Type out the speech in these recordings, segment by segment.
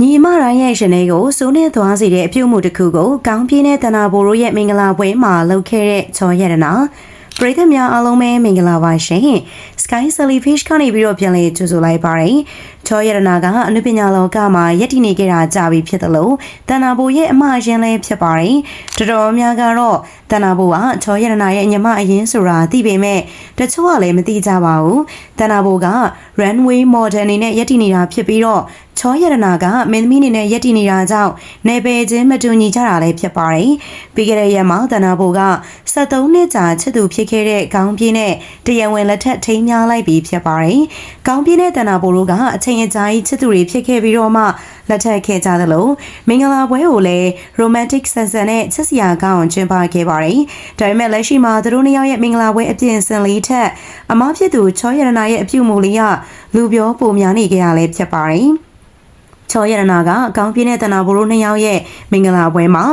ညီမတိုင်းရဲ့ရှင်လေးကိုစိုးနေသွားစေတဲ့အပြုတ်မှုတစ်ခုကိုကောင်းပြင်းတဲ့တနာဘိုတို့ရဲ့မင်္ဂလာပွဲမှာလုပ်ခဲ့တဲ့ချော်ရတနာပရိသတ်များအားလုံးပဲမင်္ဂလာပါရှင် Sky Jellyfish ကနေပြီးတော့ပြန်လည်ကြိုဆိုလိုက်ပါတယ်ချော်ရတနာကအနုပညာလောကမှာယက်တည်နေကြတာကြာပြီဖြစ်တယ်လို့တနာဘိုရဲ့အမရင်လည်းဖြစ်ပါတယ်တော်တော်များကတော့တနာဘိုကချော်ရတနာရဲ့ညီမအရင်ဆိုတာသိပေမဲ့တချို့ကလည်းမသိကြပါဘူးတနာဘိုက runway model အနေနဲ့ယက်တည်နေတာဖြစ်ပြီးတော့ ချောရတနာကမင်းသမီးအနေနဲ့ယက်တည်နေတာကြောင့်နေပယ်ချင်းမတူညီကြတာလည်းဖြစ်ပါတယ်။ပြီးခဲ့တဲ့ရက်မှာတနာဘိုက73နှစ်ကြာချစ်သူဖြစ်ခဲ့တဲ့ကောင်းပြင်းနဲ့တရဝင်းလက်ထက်ထိမ်းများလိုက်ပြီးဖြစ်ပါတယ်။ကောင်းပြင်းနဲ့တနာဘိုတို့ကအချိန်အကြာကြီးချစ်သူတွေဖြစ်ခဲ့ပြီးတော့မှလက်ထပ်ခဲ့ကြသလိုမင်္ဂလာပွဲကိုလည်း romantic ဆန်ဆန်နဲ့ချစ်စရာကောင်းကျင်းပခဲ့ပါတယ်။ဒါပေမဲ့လက်ရှိမှာသူတို့နှစ်ယောက်ရဲ့မင်္ဂလာပွဲအပြင်စင်လေးထက်အမားဖြစ်သူချောရတနာရဲ့အပြုမူလေးကလူပြောပုံများနေကြရလဲဖြစ်ပါတယ်။ ချောရတနာကအကောင်းပြင်းတဲ့တနာဘိုတို့နှစ်ယောက်ရဲ့မင်္ဂလာပွဲမှာ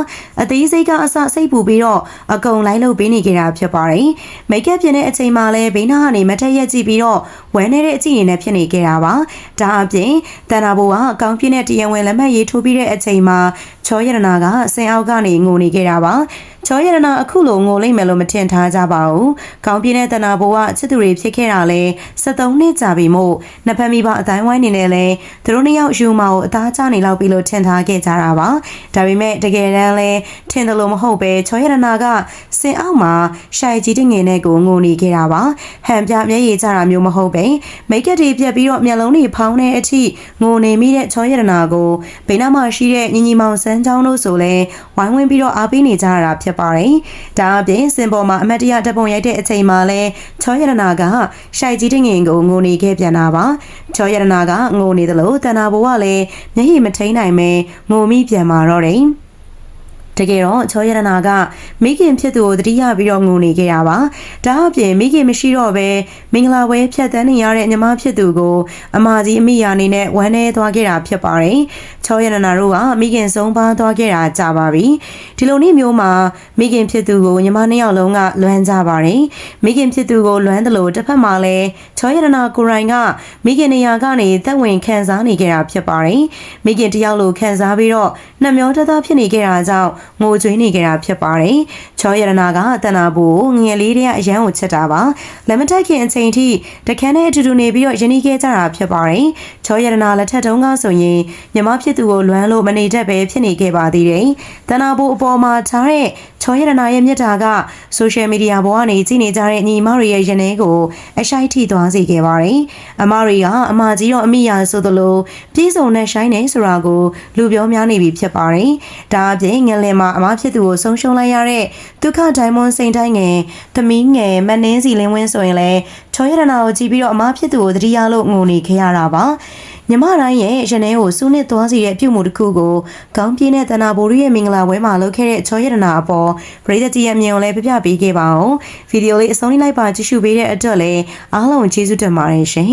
အသေးစိတ်ကအစစိတ်ပူပြီးတော့အကုန်လိုက်လုပ်ပေးနေကြတာဖြစ်ပါတယ်။မိတ်ကပ်ပြင်တဲ့အချိန်မှာလည်းဘေးနားကနေမထက်ရက်ကြည့်ပြီးတော့ဝမ်းနေတဲ့အကြည့်ရည်နဲ့ဖြစ်နေကြတာပါ။ဒါအပြင်တနာဘိုကအကောင်းပြင်းတဲ့တရံဝင်လက်မှတ်ရေးထိုးပြီးတဲ့အချိန်မှာချောရတနာကဆင်အောက်ကနေငိုနေကြတာပါ။ချောရတနာအခုလိုငိုလိမ့်မယ်လို့မထင်ထားကြပါဘူး။ကောင်းပြင်းတဲ့တနာဘိုကချစ်သူတွေဖြစ်ခဲ့တာလဲ73နှစ်ကြာပြီမို့နှစ်ဖက်မိဘအတိုင်းဝိုင်းနေနဲ့လဲသူတို့နှစ်ယောက်ယူမာကိုအသားကျနေလောက်ပြီလို့ထင်ထားခဲ့ကြတာပါဒါပေမဲ့တကယ်တမ်းလဲထင်တယ်လို့မဟုတ်ပဲချောရတနာကစင်အောက်မှာရှိုင်ကြီးတငယ်နဲ့ကိုငိုနေခဲ့တာပါဟန်ပြမျက်ရည်ကျတာမျိုးမဟုတ်ပဲမိတ်ကပ်တွေပြက်ပြီးတော့မျက်လုံးတွေဖောင်းတဲ့အထိငိုနေမိတဲ့ချောရတနာကိုဘေးနားမှာရှိတဲ့ညီညီမောင်စန်းချောင်းတို့ဆိုလဲဝိုင်းဝန်းပြီးတော့အားပေးနေကြတာဖြစ်ပါတယ်ဒါအပြင်စင်ပေါ်မှာအမတ်တရတပ်ပုံရိုက်တဲ့အချိန်မှာလဲချောရတနာကရှိုင်ကြီးတငယ်ကိုငိုနေခဲ့ပြန်တာပါ ချောရတနာကငိုနေတယ်လို့တန်နာဘိုကလည်းမျက်ရည်မထိန်နိုင်ပဲငိုမိပြန်มาတော့တယ် တကယ်တော့ချောရတနာကမိခင်ဖြစ်သူကိုတတိယပြီးတော့ငုံနေခဲ့တာပါဒါအပြင်မိခင်မရှိတော့ပဲမင်္ဂလာပွဲဖြတ်တန်းနေရတဲ့ညီမဖြစ်သူကိုအမကြီးအမိယာနေနဲ့ဝမ်းနေသွားခဲ့တာဖြစ်ပါတယ်ချောရတနာတို့ကမိခင်ဆုံးပါသွားခဲ့တာကြာပါပြီဒီလိုနေ့မျိုးမှာမိခင်ဖြစ်သူကိုညီမနှစ်ယောက်လုံးကလွမ်းကြပါတယ်မိခင်ဖြစ်သူကိုလွမ်းတယ်လို့တစ်ဖက်မှာလည်းချောရတနာကိုရိုင်းကမိခင်နေရာကနေသက်ဝင်ခံစားနေခဲ့တာဖြစ်ပါတယ်မိခင်တယောက်လိုခံစားပြီးတော့နှမျောတသားဖြစ်နေခဲ့တာကြောင့်ငိုကြွေးနေကြတာဖြစ်ပါတယ်။ချောရတနာကတဏ္ဍာဘူငငယ်လေးတည်းကအရန်ကိုချက်တာပါ။လက်မတက်ခင်အချိန်ထိတခန်းနဲ့အတူတူနေပြီးတော့ယဉ်ဤခဲ့ကြတာဖြစ်ပါတယ်။ချောရတနာလက်ထက်တုန်းကဆိုရင်မြမဖြစ်သူကိုလွမ်းလို့မနေတတ်ပဲဖြစ်နေခဲ့ပါသေးတယ်။တဏ္ဍာဘူအပေါ်မှာထားတဲ့ ချောရတနာရဲ့မြတ်တာကဆိုရှယ်မီဒီယာပေါ်ကနေကြည့်နေကြတဲ့ညီမတွေရဲ့ရင်ထဲကိုအရှိုက်ထိသွားစေခဲ့ပါတယ်။အမတွေကအမကြီးတော့အမိယာဆိုသလိုပြေးစုံနဲ့ရှိုင်းနေဆိုတာကိုလူပြောများနေပြီဖြစ်ပါတယ်။ဒါအပြင်ငလင်မှာအမဖြစ်သူကိုဆုံးရှုံးလိုက်ရတဲ့ဒုက္ခဒိုင်မွန်စိန်တိုင်းငယ်သမီးငယ်မနှင်းစီလင်းဝင်းဆိုရင်လည်းချောရတနာကိုကြည့်ပြီးတော့အမဖြစ်သူကိုတတိယလို့ငိုနေခဲ့ရတာပါ။ မြမတိုင်းရဲ့ရင်ထဲကိုစူးနစ်သွားစီတဲ့ပြုမှုတစ်ခုကိုကောင်းပြင်းတဲ့တနာဘိုရီရဲ့မင်္ဂလာပွဲမှာလုပ်ခဲ့တဲ့ချောရတနာအပေါ်ပရိသတ်ကြီးရဲ့အမြင်ကိုလည်းပြပြပေးခဲ့ပါအောင်ဗီဒီယိုလေးအဆုံးလိုက်ပါကြည့်ရှုပေးတဲ့အတွက်လည်းအားလုံးကျေးဇူးတင်ပါတယ်ရှင်